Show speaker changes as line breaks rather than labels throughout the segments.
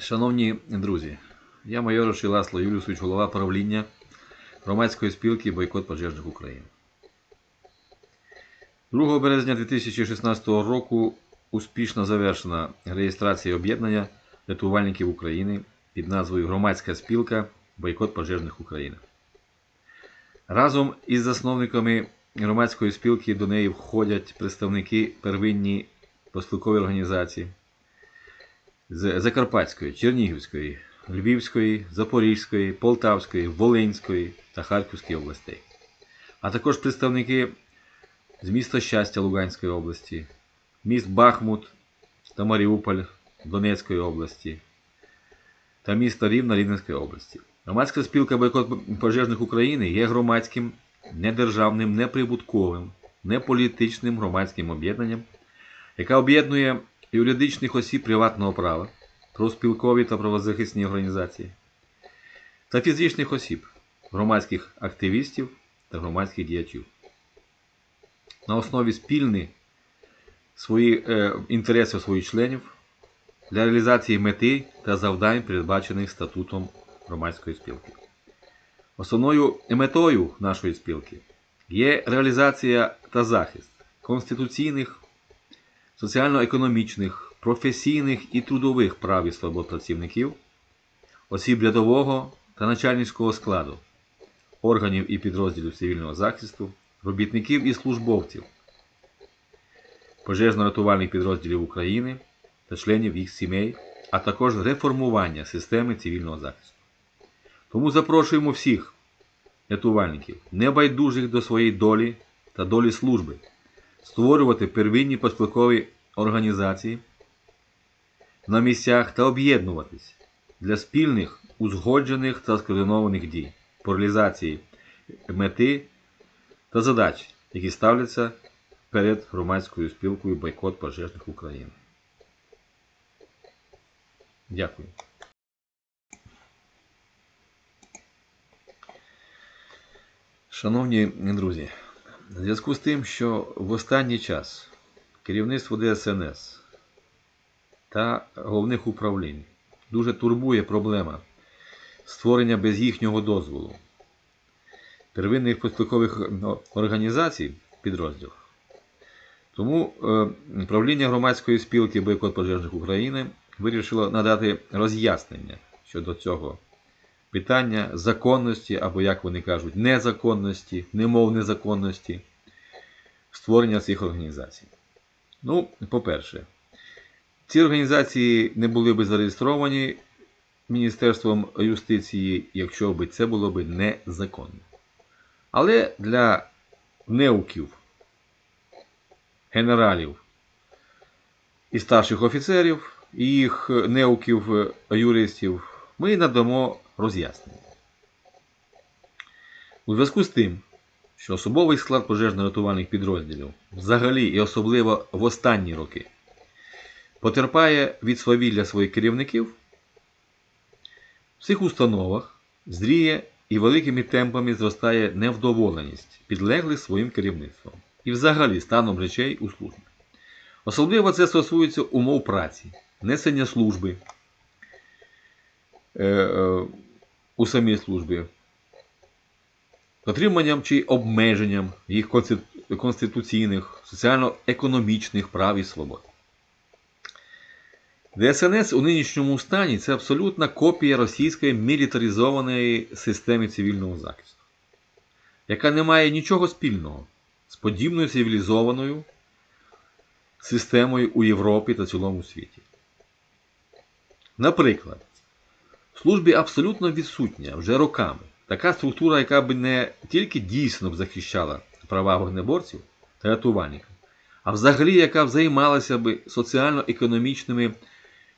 Шановні друзі, я майор Шиласло Юлюсович, голова правління громадської спілки Бойкот пожежних України. 2 березня 2016 року успішно завершена реєстрація об'єднання рятувальників України під назвою Громадська спілка Бойкот пожежних України. Разом із засновниками громадської спілки до неї входять представники первинні поспілкової організації з Закарпатської, Чернігівської, Львівської, Запорізької, Полтавської, Волинської та Харківської областей, а також представники з міста Щастя Луганської області, міст Бахмут та Маріуполь Донецької області та міста Рівна Рівненської області. Громадська спілка бойкот пожежних України є громадським, недержавним, неприбутковим, неполітичним громадським об'єднанням, яка об'єднує юридичних осіб приватного права, профспілкові та правозахисні організації та фізичних осіб, громадських активістів та громадських діячів. На основі спільних свої, е, інтересів своїх членів для реалізації мети та завдань, передбачених статутом громадської спілки. Основною метою нашої спілки є реалізація та захист конституційних, соціально-економічних, професійних і трудових прав і свобод працівників, осіб рядового та начальницького складу, органів і підрозділів цивільного захисту, робітників і службовців, пожежно-рятувальних підрозділів України та членів їх сімей, а також реформування системи цивільного захисту. Тому запрошуємо всіх рятувальників, небайдужих до своєї долі та долі служби, створювати первинні поспілкові організації на місцях та об'єднуватись для спільних, узгоджених та скоординованих дій по реалізації мети та задач, які ставляться перед громадською спілкою бойкот пожежних України. Дякую. Шановні друзі, в зв'язку з тим, що в останній час керівництво ДСНС та головних управлінь дуже турбує проблема створення без їхнього дозволу первинних поспілкових організацій підрозділів. Тому е, правління громадської спілки Бойкот пожежних України вирішило надати роз'яснення щодо цього питання законності, або, як вони кажуть, незаконності, немов незаконності створення цих організацій. Ну, по-перше, ці організації не були б зареєстровані Міністерством юстиції, якщо б це було б незаконно. Але для неуків, генералів і старших офіцерів, і їх неуків юристів ми надамо роз'яснення. У зв'язку з тим, що особовий склад пожежно-рятувальних підрозділів взагалі і особливо в останні роки потерпає від свавілля своїх керівників, в цих установах зріє і великими темпами зростає невдоволеність підлеглих своїм керівництвом і взагалі станом речей у службі. Особливо це стосується умов праці, несення служби у самій службі, отриманням чи обмеженням їх конституційних, соціально-економічних прав і свобод. ДСНС у нинішньому стані це абсолютна копія російської мілітаризованої системи цивільного захисту, яка не має нічого спільного з подібною цивілізованою системою у Європі та цілому світі. Наприклад, службі абсолютно відсутня вже роками така структура, яка б не тільки дійсно б захищала права вогнеборців та рятувальників, а взагалі, яка займалася б соціально-економічними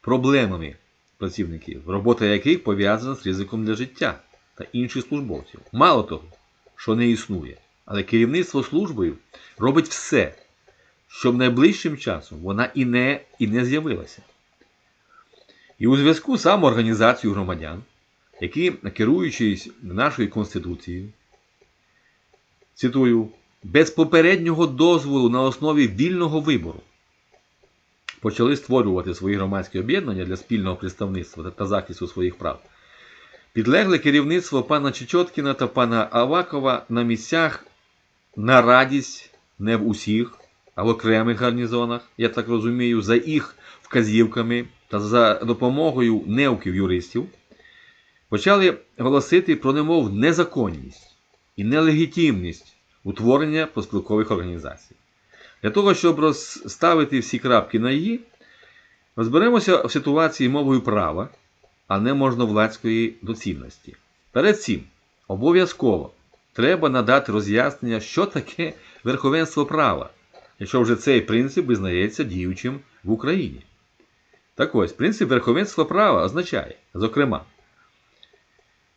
проблемами працівників, робота яких пов'язана з ризиком для життя та інших службовців. Мало того, що не існує, але керівництво службою робить все, щоб найближчим часом вона і не, і не з'явилася. І у зв'язку з самоорганізацією громадян, які, керуючись нашою Конституцією, цитую, без попереднього дозволу на основі вільного вибору, почали створювати свої громадські об'єднання для спільного представництва та захисту своїх прав. Підлегли керівництво пана Чечоткіна та пана Авакова на місцях на радість не в усіх, а в окремих гарнізонах, я так розумію, за їх вказівками та за допомогою неуків юристів, почали голосити про немов незаконність і нелегітимність утворення поспілкових організацій. Для того, щоб розставити всі крапки на «і», розберемося в ситуації мовою права, а не можновладської доцільності. Перед цим обов'язково треба надати роз'яснення, що таке верховенство права, якщо вже цей принцип визнається діючим в Україні. Так ось, принцип верховенства права означає, зокрема,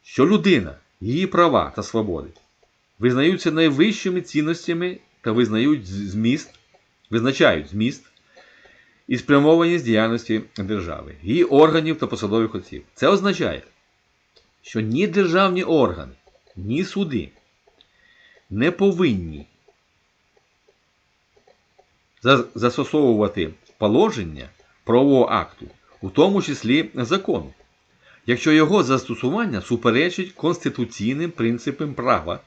що людина, її права та свободи визнаються найвищими цінностями та визнають зміст, визначають зміст і спрямованість діяльності держави, її органів та посадових осіб. Це означає, що ні державні органи, ні суди не повинні застосовувати положення правового акту, у тому числі закону, якщо його застосування суперечить конституційним принципам права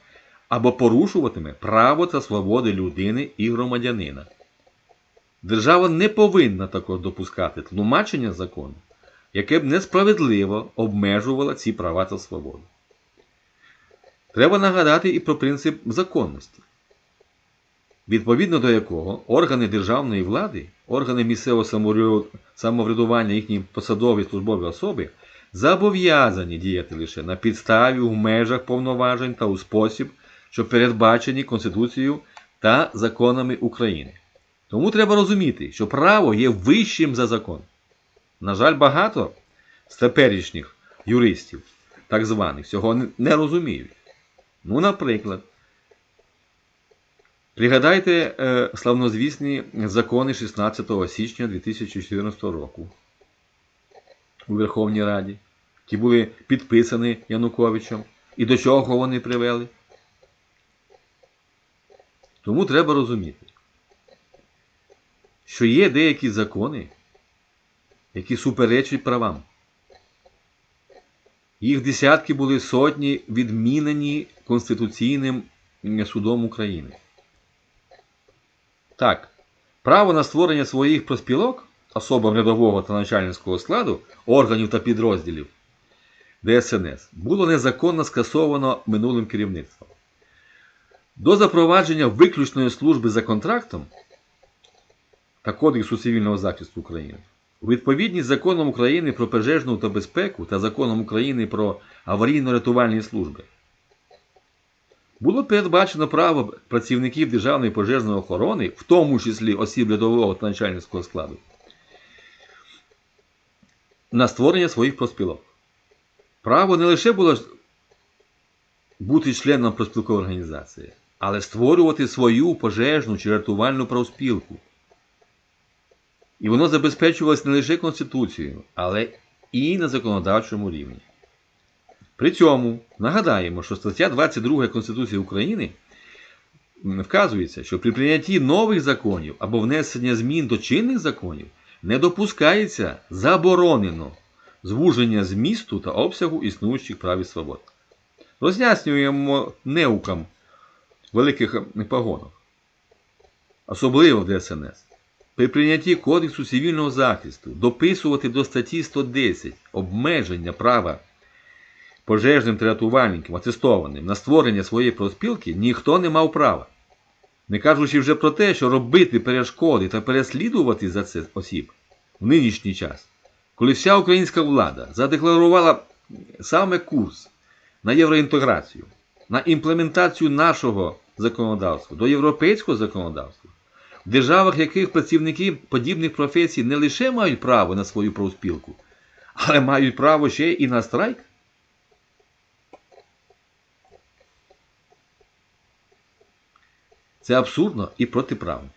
або порушуватиме право та свободи людини і громадянина. Держава не повинна також допускати тлумачення закону, яке б несправедливо обмежувало ці права та свободи. Треба нагадати і про принцип законності, відповідно до якого органи державної влади, органи місцевого самоврядування їхні посадові службові особи зобов'язані діяти лише на підставі в межах повноважень та у спосіб, що передбачені Конституцією та законами України. Тому треба розуміти, що право є вищим за закон. На жаль, багато з теперішніх юристів, так званих, цього не розуміють. Ну, наприклад, пригадайте е, славнозвісні закони 16 січня 2014 року у Верховній Раді, які були підписані Януковичем. І до чого вони привели? Тому треба розуміти, що є деякі закони, які суперечать правам. Їх десятки були сотні відмінені Конституційним судом України. Так, право на створення своїх проспілок особам рядового та начальницького складу органів та підрозділів ДСНС було незаконно скасовано минулим керівництвом. До запровадження виключної служби за контрактом та Кодексу цивільного захисту України у відповідність законом України про пожежну та безпеку та законом України про аварійно-рятувальні служби. Було передбачено право працівників Державної пожежної охорони, в тому числі осіб рядового та начальницького складу, на створення своїх проспілок. Право не лише було бути членом проспілкової організації, але створювати свою пожежну чи рятувальну профспілку. І воно забезпечувалось не лише Конституцією, але і на законодавчому рівні. При цьому нагадаємо, що стаття 22 Конституції України вказується, що при прийнятті нових законів або внесення змін до чинних законів не допускається заборонено звуження змісту та обсягу існуючих прав і свобод. Роз'яснюємо неукам великих погонах, особливо в ДСНС. При прийнятті Кодексу цивільного захисту дописувати до статті 110 обмеження права пожежним та рятувальникам, атестованим на створення своєї проспілки ніхто не мав права. Не кажучи вже про те, що робити перешкоди та переслідувати за це осіб в нинішній час, коли вся українська влада задекларувала саме курс на євроінтеграцію, на імплементацію нашого законодавства до європейського законодавства в державах яких працівники подібних професій не лише мають право на свою профспілку, але мають право ще і на страйк. Це абсурдно і протиправно.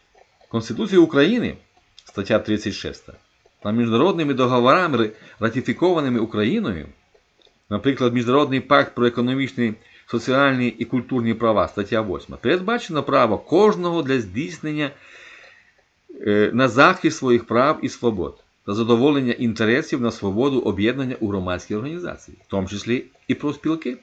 Конституція України, стаття 36, та міжнародними договорами, ратифікованими Україною, наприклад, Міжнародний пакт про економічний, соціальні і культурні права, стаття 8, передбачено право кожного для здійснення е, на захист своїх прав і свобод та задоволення інтересів на свободу об'єднання у громадські організації, в тому числі і профспілки.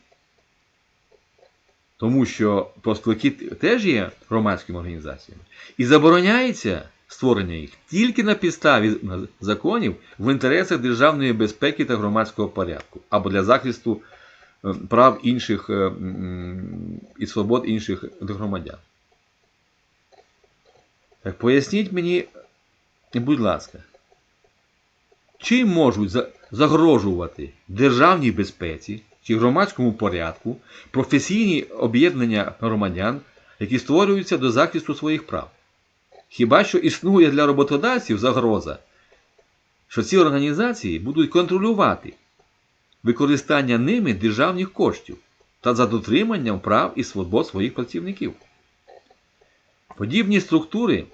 Тому що профспілки теж є громадськими організаціями. І забороняється створення їх тільки на підставі законів в інтересах державної безпеки та громадського порядку або для захисту е, прав інших е, і свобод інших громадян. Так поясніть мені, будь ласка, чим можуть загрожувати державній безпеці чи громадському порядку професійні об'єднання громадян, які створюються до захисту своїх прав? Хіба що існує для роботодавців загроза, що ці організації будуть контролювати використання ними державних коштів та за дотриманням прав і свобод своїх працівників. Подібні структури,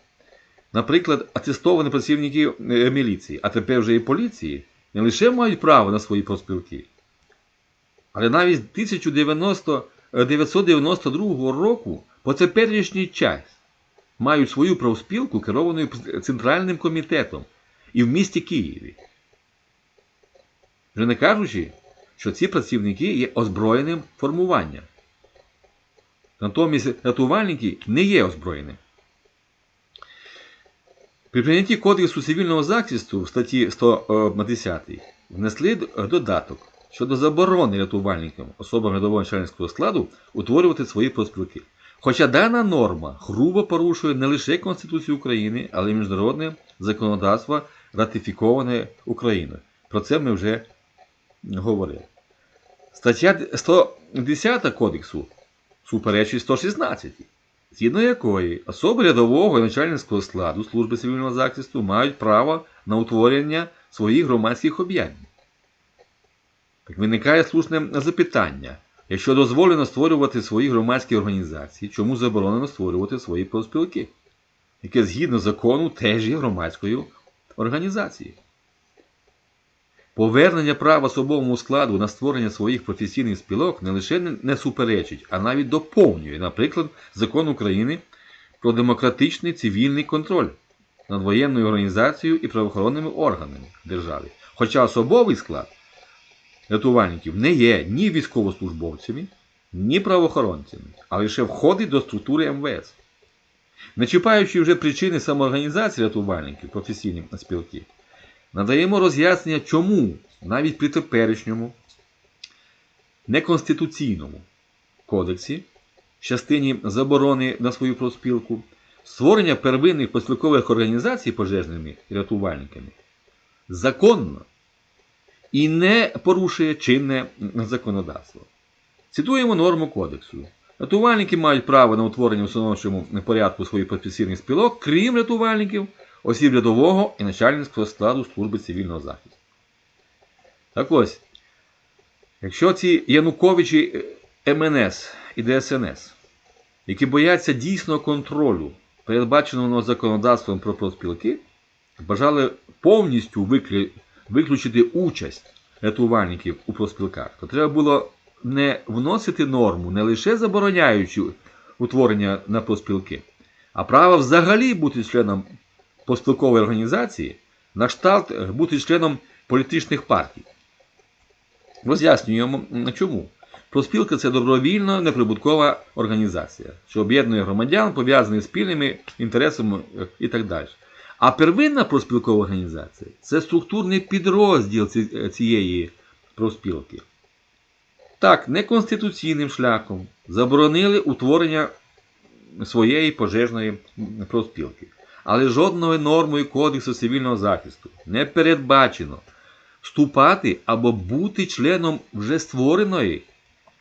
наприклад, атестовані працівники е, міліції, а тепер вже і поліції, не лише мають право на свої профспілки, але навіть з 1992 року по теперішній час мають свою профспілку, керовану Центральним комітетом і в місті Києві. Вже не кажучи, що ці працівники є озброєним формуванням. Натомість рятувальники не є озброєним. При прийнятті Кодексу цивільного захисту в статті 110 внесли додаток щодо заборони рятувальникам, особам рядового начальницького складу, утворювати свої профспілки. Хоча дана норма грубо порушує не лише Конституцію України, але й міжнародне законодавство, ратифіковане Україною. Про це ми вже говорили. Стаття 110 Кодексу суперечить 116, згідно якої особи рядового і начальницького складу Служби цивільного захисту мають право на утворення своїх громадських об'єднань. Виникає слушне запитання. Якщо дозволено створювати свої громадські організації, чому заборонено створювати свої профспілки, яке згідно закону теж є громадською організацією? Повернення права особовому складу на створення своїх професійних спілок не лише не суперечить, а навіть доповнює, наприклад, закон України про демократичний цивільний контроль над воєнною організацією і правоохоронними органами держави. Хоча особовий склад рятувальників не є ні військовослужбовцями, ні правоохоронцями, а лише входить до структури МВС. Не чіпаючи вже причини самоорганізації рятувальників професійні спілки, надаємо роз'яснення, чому навіть при теперішньому неконституційному кодексі, в частині заборони на свою профспілку, створення первинних поспілкових організацій пожежними рятувальниками законно і не порушує чинне законодавство. Цитуємо норму кодексу. Рятувальники мають право на утворення в установчому порядку своїх професійних спілок, крім рятувальників, осіб рядового і начальницького складу служби цивільного захисту. Так ось, якщо ці Януковичі МНС і ДСНС, які бояться дійсного контролю, передбаченого законодавством про профспілки, бажали повністю. Виключити участь рятувальників у профспілках, то треба було не вносити норму, не лише забороняючи утворення на профспілки, а право взагалі бути членом поспілкової організації на кшталт бути членом політичних партій. Роз'яснюємо чому. Проспілка це добровільна неприбуткова організація, що об'єднує громадян, пов'язаних спільними інтересами і так далі. А первинна проспілкова організація це структурний підрозділ цієї проспілки. Так, неконституційним шляхом заборонили утворення своєї пожежної проспілки. Але жодною нормою Кодексу цивільного захисту не передбачено вступати або бути членом вже створеної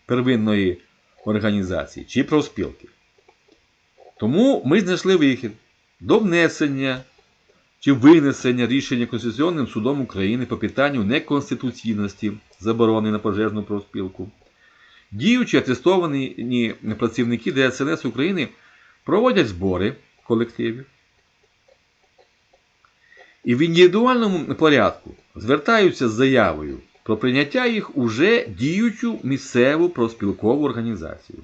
первинної організації чи профспілки. Тому ми знайшли вихід до внесення чи винесення рішення Конституційним судом України по питанню неконституційності заборони на пожежну профспілку. Діючі атестовані працівники ДСНС України проводять збори колективів і в індивідуальному порядку звертаються з заявою про прийняття їх уже діючу місцеву профспілкову організацію.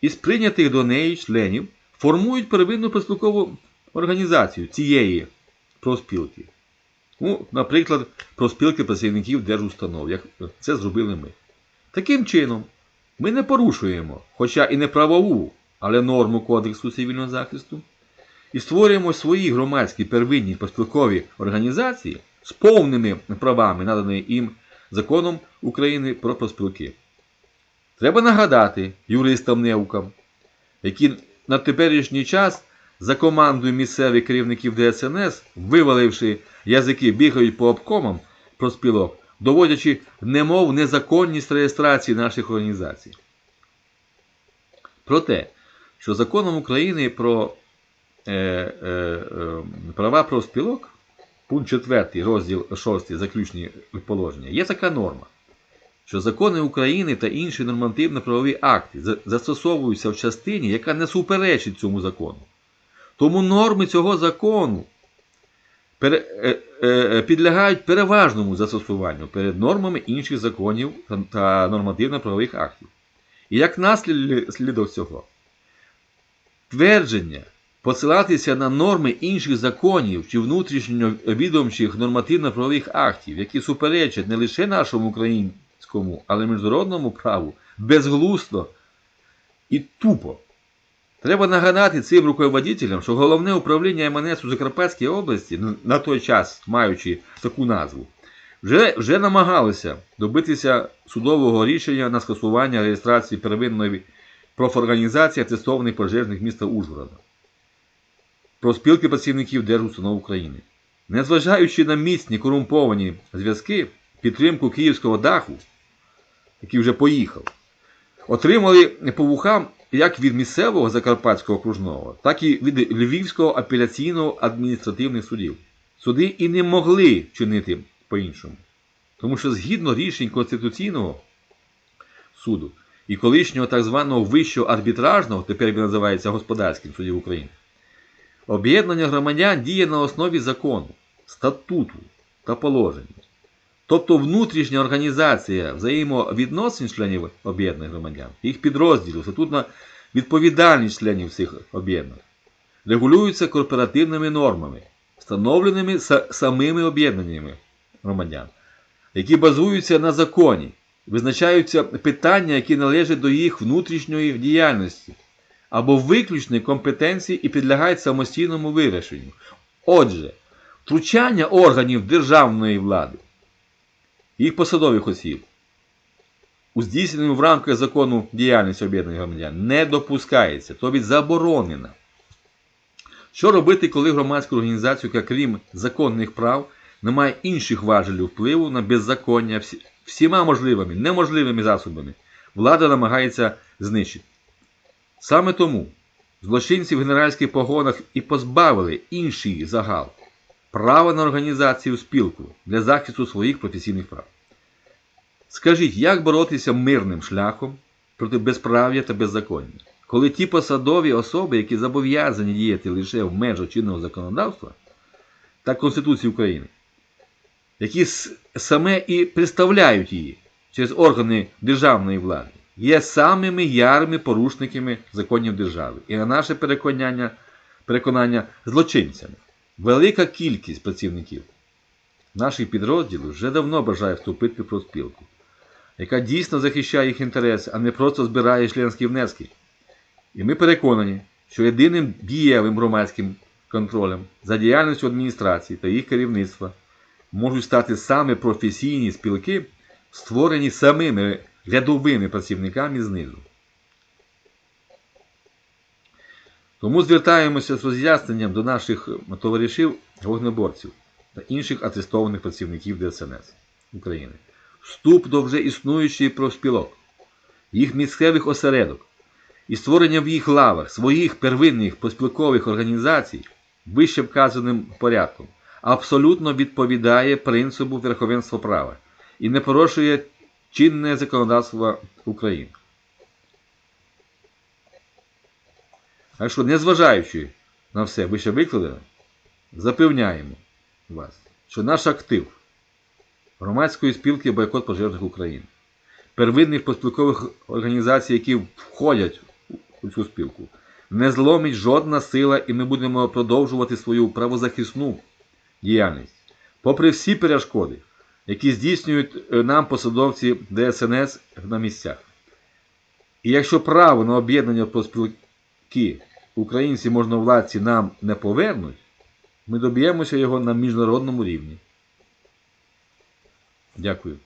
Із прийнятих до неї членів формують первинну профспілкову організацію цієї профспілки. Ну, наприклад, профспілки працівників держустанов, як це зробили ми. Таким чином, ми не порушуємо, хоча і не правову, але норму Кодексу цивільного захисту, і створюємо свої громадські первинні поспілкові організації з повними правами, наданими їм законом України про проспілки. Треба нагадати юристам-неукам, які на теперішній час за командою місцевих керівників ДСНС, виваливши язики, бігають по обкомам проспілок, доводячи немов незаконність реєстрації наших організацій. Про те, що законом України про е, е, е, права профспілок, пункт 4, розділ 6, заключні положення, є така норма, що закони України та інші нормативно-правові акти застосовуються в частині, яка не суперечить цьому закону. Тому норми цього закону пере- е, е, підлягають переважному застосуванню перед нормами інших законів та нормативно-правових актів. І як наслідок цього, твердження посилатися на норми інших законів чи внутрішньовідомчих нормативно-правових актів, які суперечать не лише нашому українському, але й міжнародному праву, безглуздо і тупо. Треба нагадати цим руководителям, що головне управління МНС у Закарпатській області, на той час маючи таку назву, вже, вже намагалося добитися судового рішення на скасування реєстрації первинної профорганізації атестованих пожежних міста Ужгорода про спілки працівників Держустанов України. Незважаючи на міцні корумповані зв'язки, підтримку київського даху, який вже поїхав, отримали по вухам як від місцевого Закарпатського окружного, так і від Львівського апеляційного адміністративних судів. Суди і не могли чинити по-іншому. Тому що згідно рішень Конституційного суду і колишнього так званого вищого арбітражного, тепер він називається господарським судів України, об'єднання громадян діє на основі закону, статуту та положення. Тобто внутрішня організація взаємовідносин членів об'єднаних громадян, їх підрозділів, статутна відповідальність членів цих об'єднань регулюються корпоративними нормами, встановленими самими об'єднаннями громадян, які базуються на законі, визначаються питання, які належать до їх внутрішньої діяльності або виключної компетенції і підлягають самостійному вирішенню. Отже, втручання органів державної влади, їх посадових осіб у здійсненому в рамках закону діяльності об'єднаних громадян не допускається, тобто заборонена. Що робити, коли громадська організація, яка крім законних прав, не має інших важелів впливу на беззаконня всі- всіма можливими, неможливими засобами, влада намагається знищити. Саме тому злочинці в генеральських погонах і позбавили інший загал права на організацію спілку для захисту своїх професійних прав. Скажіть, як боротися мирним шляхом проти безправ'я та беззаконня, коли ті посадові особи, які зобов'язані діяти лише в межах чинного законодавства та Конституції України, які саме і представляють її через органи державної влади, є самими ярими порушниками законів держави і на наше переконання, переконання злочинцями. Велика кількість працівників наших підрозділів вже давно бажає вступити в профспілку, яка дійсно захищає їх інтереси, а не просто збирає членські внески. І ми переконані, що єдиним дієвим громадським контролем за діяльністю адміністрації та їх керівництва можуть стати саме професійні спілки, створені самими рядовими працівниками знизу. Тому звертаємося з роз'ясненням до наших товаришів вогнеборців та інших атестованих працівників ДСНС України. Вступ до вже існуючих профспілок, їх місцевих осередок і створення в їх лавах своїх первинних поспілкових організацій вище вказаним порядком абсолютно відповідає принципу верховенства права і не порушує чинне законодавство України. Так що, незважаючи на все вище викладене, запевняємо вас, що наш актив громадської спілки бойкот пожежних України, первинних поспілкових організацій, які входять у цю спілку, не зломить жодна сила, і ми будемо продовжувати свою правозахисну діяльність. Попри всі перешкоди, які здійснюють е, нам посадовці ДСНС на місцях. І якщо право на об'єднання поспілкування які українці можновладці нам не повернуть, ми доб'ємося його на міжнародному рівні. Дякую.